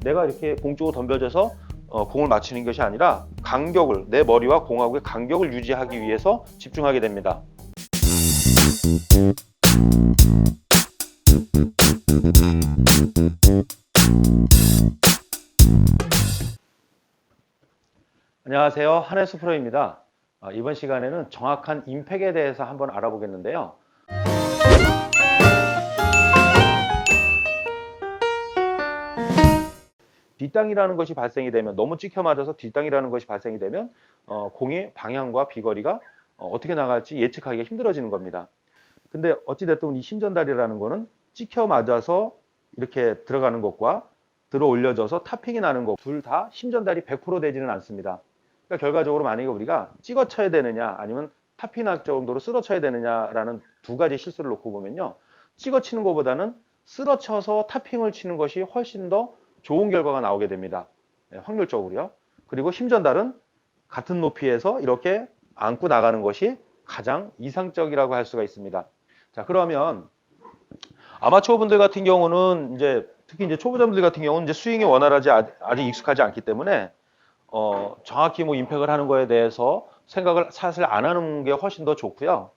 내가 이렇게 공 쪽으로 덤벼져서 어, 공을 맞추는 것이 아니라 간격을 내 머리와 공하고의 간격을 유지하기 위해서 집중하게 됩니다. 안녕하세요. 한혜수 프로입니다. 아, 이번 시간에는 정확한 임팩에 대해서 한번 알아보겠는데요. 뒷땅이라는 것이 발생이 되면 너무 찍혀 맞아서 뒷땅이라는 것이 발생이 되면 어, 공의 방향과 비거리가 어, 떻게 나갈지 예측하기가 힘들어지는 겁니다. 근데 어찌됐든 이 심전다리라는 거는 찍혀 맞아서 이렇게 들어가는 것과 들어 올려져서 타핑이 나는 것 둘 다 심전달이 100% 되지는 않습니다. 그러니까 결과적으로 만약에 우리가 찍어 쳐야 되느냐 아니면 타핑 날 정도로 쓸어 쳐야 되느냐라는 두 가지 실수를 놓고 보면요. 찍어 치는 것보다는 쓸어 쳐서 타핑을 치는 것이 훨씬 더 좋은 결과가 나오게 됩니다. 네, 확률적으로요. 그리고 심전달은 같은 높이에서 이렇게 안고 나가는 것이 가장 이상적이라고 할 수가 있습니다. 자, 그러면 아마추어 분들 같은 경우는 이제 특히 이제 초보자분들 같은 경우는 이제 스윙이 원활하지 아- 아직 익숙하지 않기 때문에 어, 정확히 뭐 임팩을 하는 거에 대해서 생각을 사실 안 하는 게 훨씬 더 좋고요.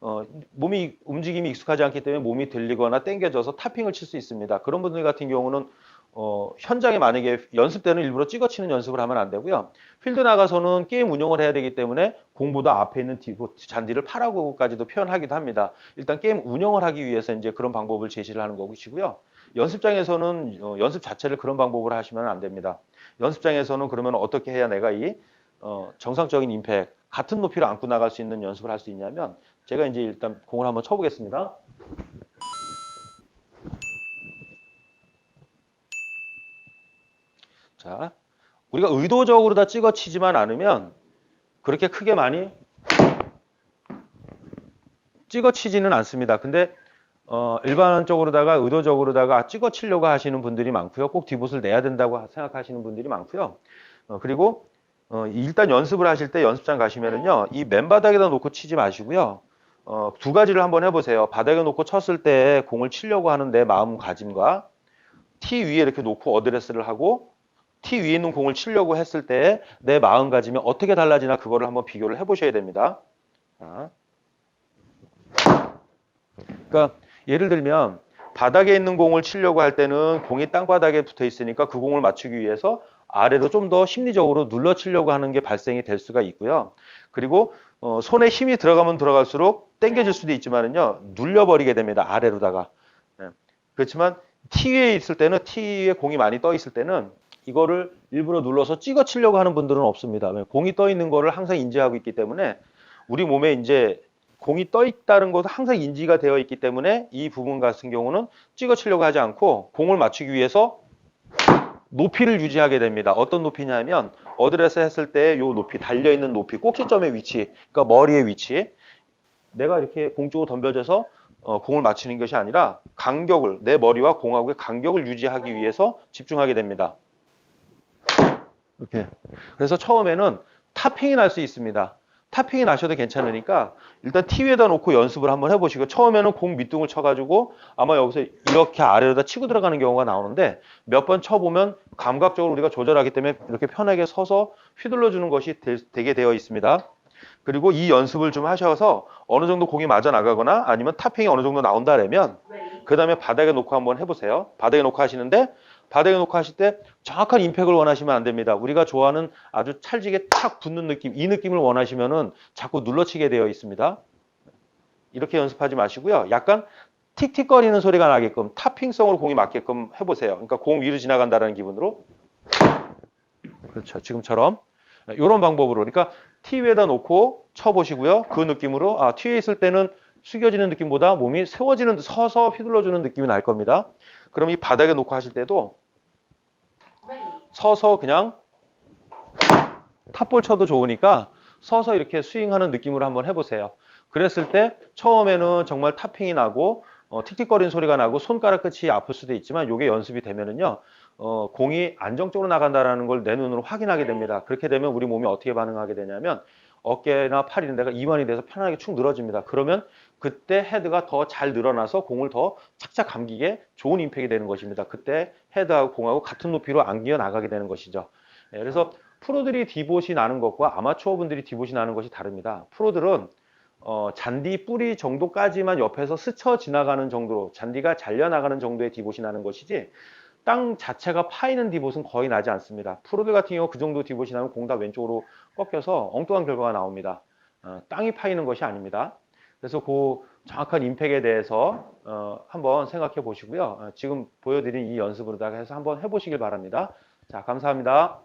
어, 몸이 움직임이 익숙하지 않기 때문에 몸이 들리거나 당겨져서 타핑을 칠 수 있습니다. 그런 분들 같은 경우는 어, 현장에 만약에 연습 때는 일부러 찍어치는 연습을 하면 안 되고요. 필드 나가서는 게임 운영을 해야 되기 때문에 공보다 앞에 있는 디- 잔디를 파라고까지도 표현하기도 합니다. 일단 게임 운영을 하기 위해서 이제 그런 방법을 제시를 하는 것이고요. 연습장에서는 어, 연습 자체를 그런 방법으로 하시면 안 됩니다. 연습장에서는 그러면 어떻게 해야 내가 이 어, 정상적인 임팩 같은 높이로 안고 나갈 수 있는 연습을 할 수 있냐면 제가 이제 일단 공을 한번 쳐보겠습니다. 자, 우리가 의도적으로 다 찍어 치지만 않으면 그렇게 크게 많이 찍어 치지는 않습니다. 근데 어, 일반적으로다가 의도적으로다가 찍어 치려고 하시는 분들이 많고요. 꼭 디봇을 내야 된다고 생각하시는 분들이 많고요. 어, 그리고 어, 일단 연습을 하실 때 연습장 가시면은요, 이 맨바닥에다 놓고 치지 마시고요. 어, 두 가지를 한번 해보세요. 바닥에 놓고 쳤을 때 공을 치려고 하는 내 마음가짐과 티 위에 이렇게 놓고 어드레스를 하고 티 위에 있는 공을 치려고 했을 때 내 마음가짐이 어떻게 달라지나 그거를 한번 비교를 해보셔야 됩니다. 자. 그러니까 예를 들면 바닥에 있는 공을 치려고 할 때는 공이 땅바닥에 붙어 있으니까 그 공을 맞추기 위해서 아래로 좀 더 심리적으로 눌러 치려고 하는 게 발생이 될 수가 있고요. 그리고 어, 손에 힘이 들어가면 들어갈수록 당겨질 수도 있지만은요 눌려버리게 됩니다 아래로다가. 네. 그렇지만 티 위에 있을 때는 티 위에 공이 많이 떠 있을 때는 이거를 일부러 눌러서 찍어 치려고 하는 분들은 없습니다. 왜? 공이 떠 있는 거를 항상 인지하고 있기 때문에 우리 몸에 이제 공이 떠 있다는 것도 항상 인지가 되어 있기 때문에 이 부분 같은 경우는 찍어 치려고 하지 않고 공을 맞추기 위해서 높이를 유지하게 됩니다. 어떤 높이냐면 어드레스 했을 때요 높이 달려 있는 높이 꼭지점의 위치, 그러니까 머리의 위치. 내가 이렇게 공 쪽으로 덤벼져서 어, 공을 맞추는 것이 아니라 간격을 내 머리와 공하고의 간격을 유지하기 위해서 집중하게 됩니다. 이렇게. 그래서 처음에는 타핑이 날 수 있습니다. 타핑이 나셔도 괜찮으니까 일단 티 위에다 놓고 연습을 한번 해보시고 처음에는 공 밑둥을 쳐가지고 아마 여기서 이렇게 아래로다 치고 들어가는 경우가 나오는데 몇 번 쳐보면 감각적으로 우리가 조절하기 때문에 이렇게 편하게 서서 휘둘러 주는 것이 되, 되게 되어 있습니다. 그리고 이 연습을 좀 하셔서 어느 정도 공이 맞아 나가거나 아니면 타핑이 어느 정도 나온다라면 그 다음에 바닥에 놓고 한번 해보세요. 바닥에 놓고 하시는데 바닥에 놓고 하실 때 정확한 임팩을 원하시면 안 됩니다. 우리가 좋아하는 아주 찰지게 탁 붙는 느낌, 이 느낌을 원하시면은 자꾸 눌러치게 되어 있습니다. 이렇게 연습하지 마시고요. 약간 틱틱거리는 소리가 나게끔 타핑성으로 공이 맞게끔 해보세요. 그러니까 공 위로 지나간다는 기분으로. 그렇죠. 지금처럼. 이런 방법으로. 그러니까 티 위에다 놓고 쳐보시고요. 그 느낌으로, 아, 티에 있을 때는 숙여지는 느낌보다 몸이 세워지는, 서서 휘둘러주는 느낌이 날 겁니다. 그럼 이 바닥에 놓고 하실 때도 서서 그냥 탑볼 쳐도 좋으니까 서서 이렇게 스윙하는 느낌으로 한번 해보세요. 그랬을 때 처음에는 정말 타핑이 나고 어, 틱틱거리는 소리가 나고 손가락 끝이 아플 수도 있지만 이게 연습이 되면은요 어, 공이 안정적으로 나간다라는 걸 내 눈으로 확인하게 됩니다. 그렇게 되면 우리 몸이 어떻게 반응하게 되냐면 어깨나 팔 있는 데가 이완이 돼서 편하게 축 늘어집니다. 그러면 그때 헤드가 더 잘 늘어나서 공을 더 착착 감기게 좋은 임팩이 되는 것입니다. 그때 헤드하고 공하고 같은 높이로 안기어 나가게 되는 것이죠. 예, 그래서 프로들이 디봇이 나는 것과 아마추어 분들이 디봇이 나는 것이 다릅니다. 프로들은 어, 잔디 뿌리 정도까지만 옆에서 스쳐 지나가는 정도로 잔디가 잘려 나가는 정도의 디봇이 나는 것이지 땅 자체가 파이는 디봇은 거의 나지 않습니다. 프로들 같은 경우 그 정도 디봇이 나면 공 다 왼쪽으로 꺾여서 엉뚱한 결과가 나옵니다. 어, 땅이 파이는 것이 아닙니다. 그래서 그 정확한 임팩에 대해서 어, 한번 생각해 보시고요. 어, 지금 보여드린 이 연습으로다가 해서 한번 해보시길 바랍니다. 자, 감사합니다.